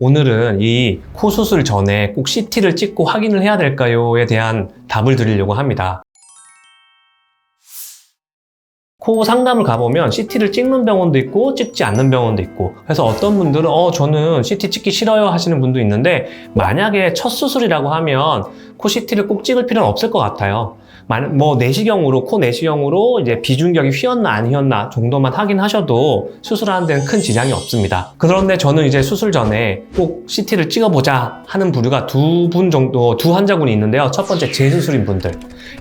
오늘은 이 코 수술 전에 꼭 CT를 찍고 확인을 해야 될까요?에 대한 답을 드리려고 합니다. 코 상담을 가보면 CT를 찍는 병원도 있고 찍지 않는 병원도 있고 그래서 어떤 분들은 어 저는 CT 찍기 싫어요 하시는 분도 있는데 만약에 첫 수술이라고 하면 코 CT를 꼭 찍을 필요는 없을 것 같아요. 만- 뭐 내시경으로 코 내시경으로 이제 비중격이 휘었나 안 휘었나 정도만 확인하셔도 수술하는 데는 큰 지장이 없습니다. 그런데 저는 이제 수술 전에 꼭 CT를 찍어보자 하는 부류가 두 분 정도 두 환자분이 있는데요. 첫 번째 재수술인 분들.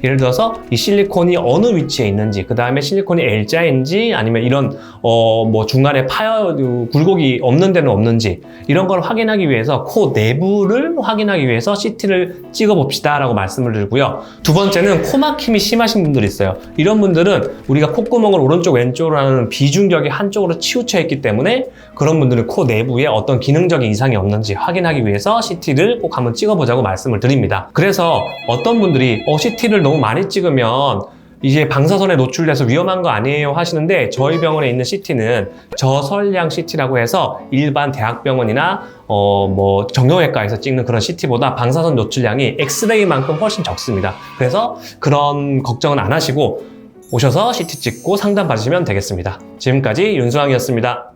예를 들어서 이 실리콘이 어느 위치에 있는지, 그 다음에 실리콘이 L자인지 아니면 이런 어 뭐 중간에 파여 굴곡이 없는 데는 없는지 이런 걸 확인하기 위해서 코 내부를 확인하기 위해서 CT를 찍어 봅시다 라고 말씀을 드리고요. 두 번째는 코막힘이 심하신 분들이 있어요. 이런 분들은 우리가 콧구멍을 오른쪽 왼쪽으로 하는 비중격이 한쪽으로 치우쳐 있기 때문에 그런 분들은 코 내부에 어떤 기능적인 이상이 없는지 확인하기 위해서 CT를 꼭 한번 찍어보자고 말씀을 드립니다. 그래서 어떤 분들이 어, CT를 너무 많이 찍으면 이게 방사선에 노출돼서 위험한 거 아니에요 하시는데 저희 병원에 있는 CT는 저설량 CT라고 해서 일반 대학병원이나 어 뭐 정형외과에서 찍는 그런 CT보다 방사선 노출량이 엑스레이만큼 훨씬 적습니다. 그래서 그런 걱정은 안 하시고 오셔서 CT 찍고 상담 받으시면 되겠습니다. 지금까지 윤수왕이었습니다.